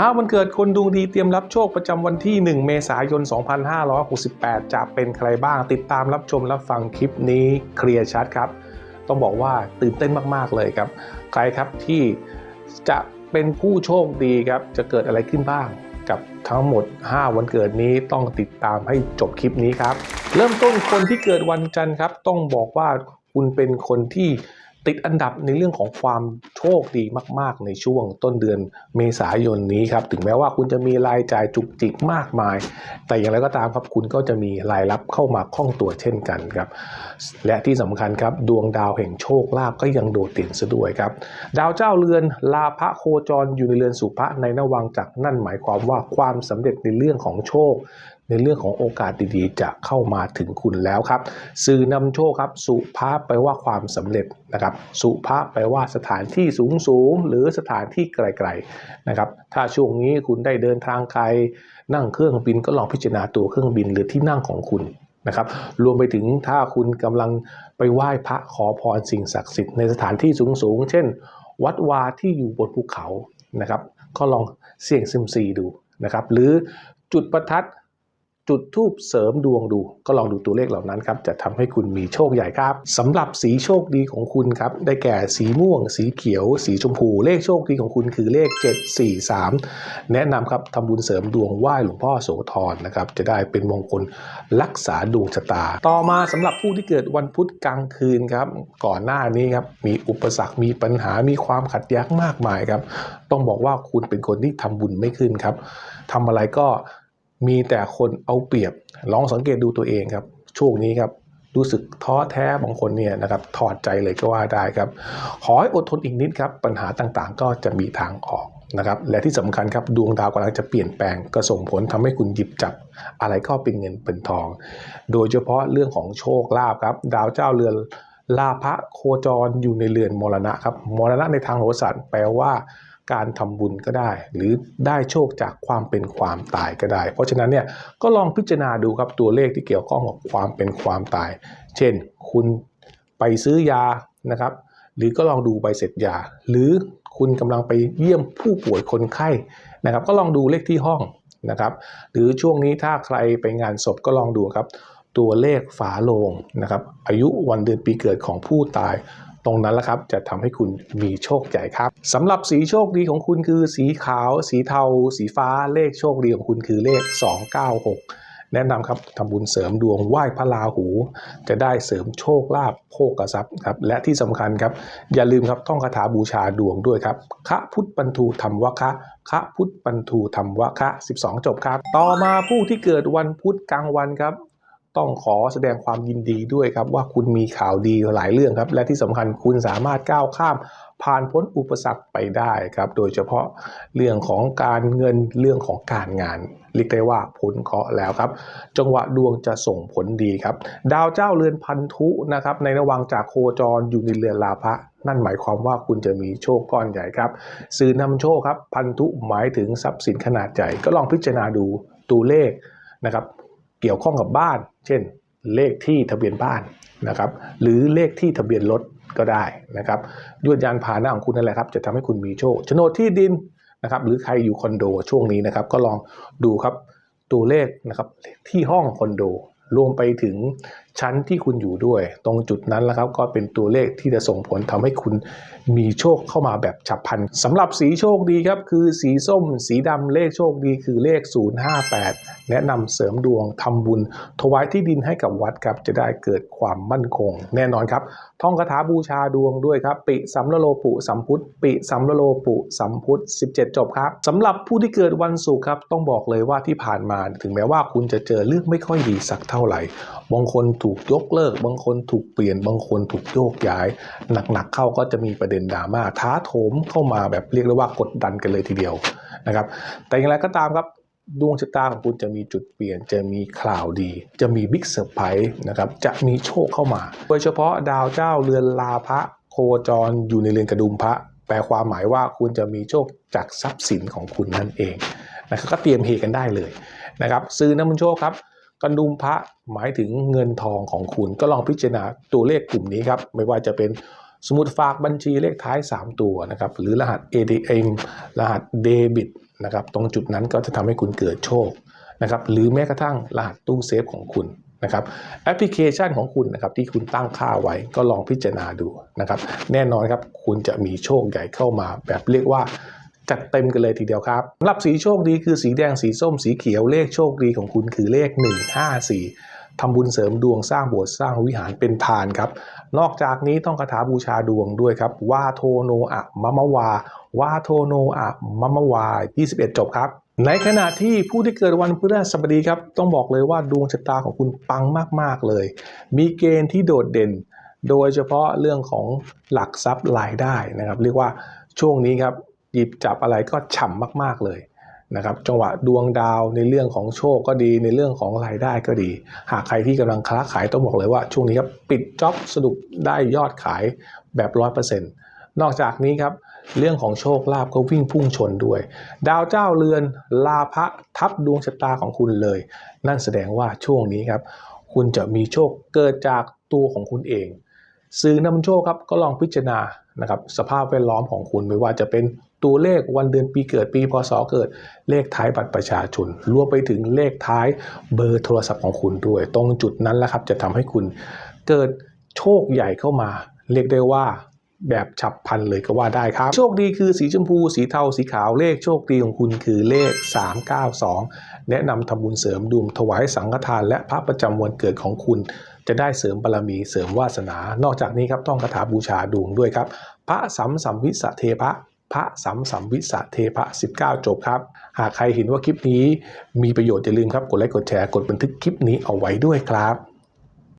หาวันเกิดคนดวงดีเตรียมรับโชคประจำวันที่ 1 เมษายน 2568 จะเป็นใครบ้างติดตามรับชมรับฟังคลิปนี้เคลียร์ชัดครับ ต้องบอกว่าตื่นเต้นมากๆเลยครับ ใครครับที่จะเป็นผู้โชคดีครับ จะเกิดอะไรขึ้นบ้าง กับทั้งหมด 5 วันเกิดนี้ต้องติดตามให้จบคลิปนี้ครับ เริ่มต้นคนที่เกิดวันจันทร์ครับ ต้องบอกว่าคุณเป็นคนที่ ติดอันดับในเรื่องของความโชคดีมาก ๆ ในช่วงต้นเดือนเมษายนนี้ครับ ถึงแม้ว่าคุณจะมีรายจ่ายจุกจิกมากมาย แต่อย่างไรก็ตามครับคุณก็จะมีรายรับเข้ามาคล่องตัวเช่นกันครับ และที่สำคัญครับดวงดาวแห่งโชคลาภก็ยังโดดเด่นซะด้วยครับ ดาวเจ้าเรือนลาภโคจรอยู่ในเรือนสุภะในนวังจักรนั่นหมายความว่าความสำเร็จในเรื่องของโชค ในเรื่องของโอกาสดีๆ จะเข้ามาถึงคุณแล้วครับ สื่อนำโชคครับ สุภาพแปลว่าความสำเร็จนะครับ สุภาพแปลว่าสถานที่สูงสูงหรือสถานที่ไกลๆนะครับ ถ้าช่วงนี้คุณได้เดินทางไกล นั่งเครื่องบินก็ลองพิจารณาตัวเครื่องบินหรือที่นั่งของคุณนะครับ รวมไปถึงถ้าคุณกำลังไปไหว้พระขอพรสิ่งศักดิ์สิทธิ์ในสถานที่สูงๆเช่น วัดวาที่อยู่บนภูเขานะครับ ก็ลองเสี่ยงซิมซีดูนะครับ หรือจุดประทัด จุดทูบเสริมดวงดู ก็ลองดูตัวเลขเหล่านั้นครับจะทำให้คุณมีโชคใหญ่ครับสำหรับสีโชคดีของคุณครับได้แก่สีม่วง สีเขียว สีชมพู เลขโชคดีของคุณคือเลข 743 แนะนำครับทำบุญเสริมดวงไหว้หลวงพ่อโสธรนะครับจะได้เป็นมงคลรักษาดวงชะตา ต่อมาสำหรับผู้ที่เกิดวันพุธกลางคืนครับก่อนหน้านี้ครับมีอุปสรรคมีปัญหามีความขัดแย้งมากมายครับต้องบอกว่าคุณเป็นคนที่ทำบุญไม่ขึ้นครับทำอะไรก็ มีแต่คนเอาเปรียบ ลองสังเกตดูตัวเองครับ ช่วงนี้ครับ รู้สึกท้อแท้บางคนเนี่ยนะครับถอดใจเลยก็ว่าได้ครับ ขอให้อดทนอีกนิดครับ ปัญหาต่างๆ ก็จะมีทางออกนะครับ และที่สำคัญครับดวงดาวกำลังจะเปลี่ยนแปลงก็ส่งผลทำให้คุณหยิบจับ อะไรก็เป็นเงินเป็นทอง โดยเฉพาะเรื่องของโชคลาภครับ ดาวเจ้าเรือนลาภะโคจรอยู่ในเรือนมรณะครับมรณะในทางโหราศาสตร์แปลว่า การทำบุญก็ได้ หรือได้โชคจากความเป็นความตายก็ได้ เพราะฉะนั้นเนี่ยก็ลองพิจารณาดูครับตัวเลขที่เกี่ยวข้องกับความเป็นความตาย เช่น คุณไปซื้อยานะครับ หรือก็ลองดูใบเสร็จยา หรือคุณกำลังไปเยี่ยมผู้ป่วยคนไข้นะครับ ก็ลองดูเลขที่ห้องนะครับ หรือช่วงนี้ถ้าใครไปงานศพก็ลองดูครับ ตัวเลขฝาโลงนะครับ อายุวันเดือนปีเกิดของผู้ตาย ตรงนั้นแหละครับจะทำให้คุณมีโชคใหญ่ครับสำหรับสีโชคดีของคุณคือสีขาว สีเทา สีฟ้าเลขโชคดีของคุณคือเลข 296แนะนำครับทำบุญเสริมดวงไหว้พระราหู จะได้เสริมโชคลาภโภคทรัพย์ครับและที่สำคัญครับ อย่าลืมครับท่องคาถาบูชาดวงด้วยครับคะพุทธปันทูธรรมวะคะคะพุทธปันทูธรรมวะคะ 12 จบครับ ต่อมาผู้ที่เกิดวันพุธกลางวันครับ ต้องขอแสดงความยินดีด้วยครับว่าคุณมีข่าวดีหลายเรื่องครับ และที่สำคัญคุณสามารถก้าวข้ามผ่านพ้นอุปสรรคไปได้ครับ โดยเฉพาะเรื่องของการเงินเรื่องของการงานเรียกได้ว่าพ้นเคาะแล้วครับ จังหวะดวงจะส่งผลดีครับ ดาวเจ้าเรือนพันธุนะครับ ในระหวังจากโคจรอยู่ในเรือนลาภะนั่นหมายความว่าคุณจะมีโชคก้อนใหญ่ครับ สื่อนำโชคครับพันธุหมายถึงทรัพย์สินขนาดใหญ่ก็ลองพิจารณาดูตัวเลขนะครับ เกี่ยวข้องกับบ้าน เช่นเลขที่ทะเบียนบ้านนะครับหรือเลขที่ทะเบียนรถก็ได้นะครับยวดยานพาหนะของคุณนั่นแหละครับจะทำให้คุณมีโชคโฉนดที่ดินนะครับหรือใครอยู่คอนโดช่วงนี้นะครับ ก็ลองดูครับตัวเลขนะครับที่ห้องคอนโดรวมไปถึง ชั้นที่คุณอยู่ด้วย ตรงจุดนั้นแล้วครับก็เป็นตัวเลขที่จะส่งผลทำให้คุณมีโชคเข้ามาแบบฉับพลันสำหรับสีโชคดีครับคือสีส้ม สีดำเลขโชคดีคือเลข 058 แนะนำเสริมดวงทำบุญ ถวายที่ดินให้กับวัดครับจะได้เกิดความมั่นคง แน่นอนครับท่องคาถาบูชาดวงด้วยครับ ปิสัมลโลปุสัมพุทธปิสัมลโลปุสัมพุทธ17 จบครับสำหรับผู้ที่เกิดวันศุกร์ครับต้องบอกเลยว่าที่ผ่านมาถึงแม้ว่าคุณจะเจอเรื่องไม่ค่อยดีสักเท่าไหร่ บางคนถูกยกเลิก บางคนถูกเปลี่ยน บางคนถูกโยกย้าย หนักๆเข้าก็จะมีประเด็นดราม่าท้าโถมเข้ามาแบบเรียกได้ว่ากดดันกันเลยทีเดียวนะครับ แต่อย่างไรก็ตามครับดวงชะตาของคุณจะมีจุดเปลี่ยน จะมีข่าวดี จะมีบิ๊กเซอร์ไพรส์นะครับ จะมีโชคเข้ามา โดยเฉพาะดาวเจ้าเรือนลาภะโคจรอยู่ในเรือนกระดุมพระ แปลความหมายว่าคุณจะมีโชคจากทรัพย์สินของคุณนั่นเองนะครับก็เตรียมเฮกันได้เลยนะครับ ซื้อน้ำมันโชคครับ กระดุมพระหมายถึงเงินทองของคุณก็ลองพิจารณาตัวเลขกลุ่มนี้ครับ ไม่ว่าจะเป็นสมุดฝากบัญชีเลขท้าย 3 ตัวนะครับ หรือรหัส ATM รหัสเดบิตนะครับ ตรงจุดนั้นก็จะทำให้คุณเกิดโชคนะครับ หรือแม้กระทั่งรหัสตู้เซฟของคุณนะครับแอปพลิเคชันของคุณนะครับที่คุณตั้งค่าไว้ก็ลองพิจารณาดูนะครับ แน่นอนครับคุณจะมีโชคใหญ่เข้ามาแบบเรียกว่า จัดเต็มกันเลยทีเดียวครับสำหรับสีโชคดีคือสีแดงสีส้มสีเขียวเลขโชคดีของคุณคือเลข 154ทำบุญเสริมดวงสร้างโบสถ์สร้างวิหารเป็นทานครับ นอกจากนี้ต้องคาถาบูชาดวงด้วยครับวาโทโนอะมะมะวาวาโทโนอะมะมะวา 21 จบครับในขณะที่ผู้ที่เกิดวันพฤหัสบดีครับ ต้องบอกเลยว่าดวงชะตาของคุณปังมาก ๆ เลย มีเกณฑ์ที่โดดเด่น โดยเฉพาะเรื่องของหลักทรัพย์รายได้นะครับ เรียกว่าช่วงนี้ครับ หยิบจับอะไรก็ฉ่ำมาก ๆเลยนะครับจังหวะดวงดาวในเรื่องของโชคก็ดีในเรื่องของรายได้ก็ดี หากใครที่กำลังค้าขายต้องบอกเลยว่า ช่วงนี้ครับปิดจ็อบสรุปได้ยอดขายแบบร้อยเปอร์เซ็นต์นอกจากนี้ครับเรื่องของโชคลาภก็วิ่งพุ่งชนด้วย ดาวเจ้าเรือนลาภะทับดวงชะตาของคุณเลย นั่นแสดงว่าช่วงนี้ครับ คุณจะมีโชคเกิดจากตัวของคุณเองสื่อนำโชคครับก็ลองพิจารณานะครับสภาพแวดล้อมของคุณไม่ว่าจะเป็น ตัวเลขวันเดือนปีเกิดปีพศเกิด เลขท้ายบัตรประชาชนรวมไปถึงเลขท้ายเบอร์โทรศัพท์ของคุณด้วย ตรงจุดนั้นแหละครับจะทำให้คุณเกิดโชคใหญ่เข้ามา เรียกได้ว่าแบบฉับพลันเลยก็ว่าได้ครับ โชคดีคือสีชมพู สีเทาสีขาวเลขโชคดีของคุณคือเลข 392 แนะนำทำบุญเสริมดวงถวายสังฆทาน และพระประจำวันเกิดของคุณ จะได้เสริมบารมีเสริมวาสนา นอกจากนี้ครับต้องคาถาบูชาดวงด้วยครับ พระสัมสัมวิสเทพะ พระสัมสัมวิสะเทพะ 19 จบครับ หากใครเห็นว่าคลิปนี้มีประโยชน์อย่าลืมครับ กดไลค์กดแชร์กดบันทึกคลิปนี้เอาไว้ด้วยครับ